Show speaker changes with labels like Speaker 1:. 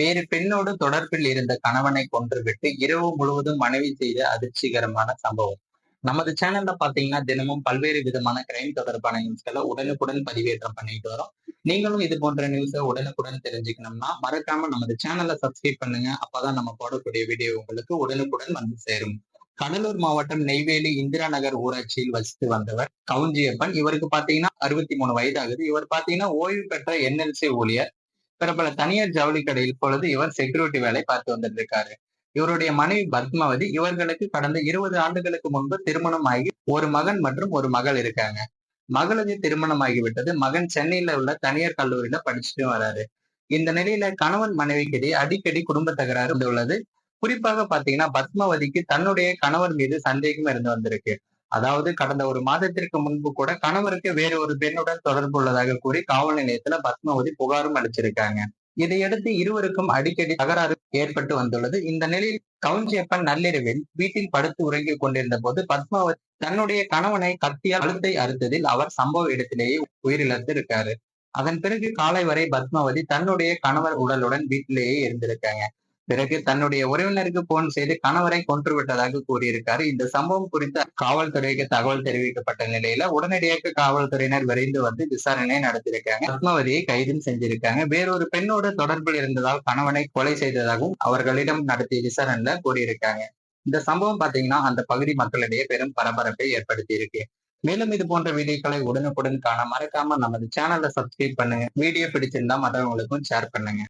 Speaker 1: வேறு பெண்ணோடு தொடர்பில் இருந்த கணவனை கொன்றுவிட்டு இரவு முழுவதும் மனைவி செய்த அதிர்ச்சிகரமான சம்பவம். நமது சேனல்ல பாத்தீங்கன்னா தினமும் பல்வேறு விதமான கிரைம் தொடர்பான நியூஸ்களை உடனுக்குடன் பதிவேற்றம் பண்ணிட்டு வரோம். நீங்களும் இது போன்ற நியூஸை உடனுக்குடன் தெரிஞ்சுக்கணும்னா மறக்காம நமது சேனலை சப்ஸ்கிரைப் பண்ணுங்க. அப்பதான் நம்ம போடக்கூடிய வீடியோ உங்களுக்கு உடனுக்குடன் வந்து சேரும். கடலூர் மாவட்டம் நெய்வேலி இந்திரா நகர் ஊராட்சியில் வசித்து வந்தவர் கவுஞ்சியப்பன். இவருக்கு பாத்தீங்கன்னா அறுபத்தி மூணு வயதாகுது. இவர் பாத்தீங்கன்னா ஓய்வு பெற்ற என்எல்சி ஊழியர். பிரபல தனியார் ஜவுளி கடையில் இப்பொழுது இவர் செக்யூரிட்டி வேலை பார்த்து வந்துட்டு இருக்காரு இவருடைய மனைவி பத்மாவதி இவர்களுக்கு கடந்த இருபது ஆண்டுகளுக்கு முன்பு திருமணமாகி ஒரு மகன் மற்றும் ஒரு மகள் இருக்காங்க. மகளுக்கு திருமணமாகிவிட்டது மகன் சென்னையில உள்ள தனியார் கல்லூரியில படிச்சுட்டு வராரு. இந்த நிலையில கணவன் மனைவிக்கிடையே அடிக்கடி குடும்ப தகராறு உள்ளது. குறிப்பாக பாத்தீங்கன்னா பத்மாவதிக்கு தன்னுடைய கணவர் மீது சந்தேகம் இருந்து வந்திருக்கு. அதாவது கடந்த ஒரு மாதத்திற்கு முன்பு கூட கணவருக்கு வேறு ஒரு பெண்ணுடன் தொடர்பு உள்ளதாக கூறி காவல் நிலையத்துல பத்மாவதி புகாரும் அளிச்சிருக்காங்க. இதையடுத்து இருவருக்கும் அடிக்கடி தகராறு ஏற்பட்டு வந்துள்ளது. இந்த நிலையில் கவுஞ்சியப்பன் நள்ளிரவில் வீட்டில் படுத்து உறங்கிக் கொண்டிருந்த போது பத்மாவதி தன்னுடைய கணவனை கத்தியால் அழுத்தை அறுத்ததில் அவர் சம்பவ இடத்திலேயே உயிரிழந்து இருக்காரு அதன் பிறகு காலை வரை பத்மாவதி தன்னுடைய கணவர் உடலுடன் வீட்டிலேயே இருந்திருக்காங்க. பிறகு தன்னுடைய உறவினருக்கு போன் செய்து கணவரை கொன்று விட்டதாக கூறியிருக்காரு. இந்த சம்பவம் குறித்து காவல்துறைக்கு தகவல் தெரிவிக்கப்பட்ட நிலையில உடனடியாக காவல்துறையினர் விரைந்து வந்து விசாரணை நடத்தியிருக்காங்க. பத்மாவதியை கைதும் செஞ்சிருக்காங்க. வேறொரு பெண்ணோடு தொடர்பில் இருந்ததால் கணவனை கொலை செய்ததாகவும் அவர்களிடம் நடத்திய விசாரணையில கூறியிருக்காங்க. இந்த சம்பவம் பாத்தீங்கன்னா அந்த பகுதி மக்களிடையே பெரும் பரபரப்பை ஏற்படுத்தி இருக்கு மேலும் இது போன்ற வீடியோக்களை உடனுக்குடன் காண மறக்காம நமது சேனலை சப்ஸ்கிரைப் பண்ணுங்க. வீடியோ பிடிச்சிருந்தா மற்றவங்களுக்கும் ஷேர் பண்ணுங்க.